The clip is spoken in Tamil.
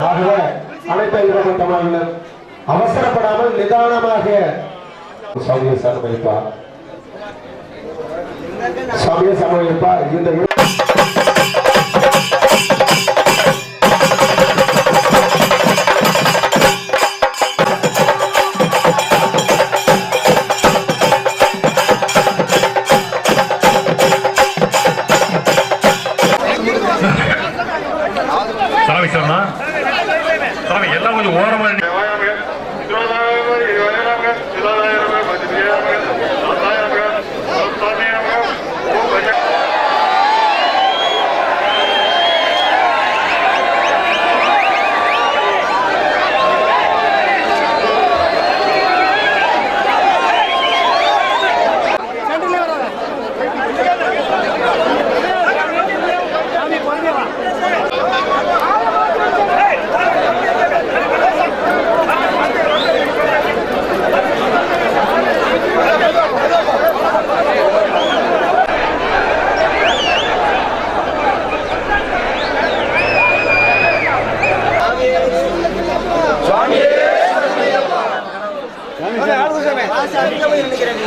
ஆகவே அனைத்து அவசரப்படாமல் நிதானமாக சாமியை சமர்ப்பிப்பார். சாமியை சமயப்பா இந்த சாமி சொன்னா எல்லாம் கொஞ்சம் ஓரமாக நினைக்கிறேன்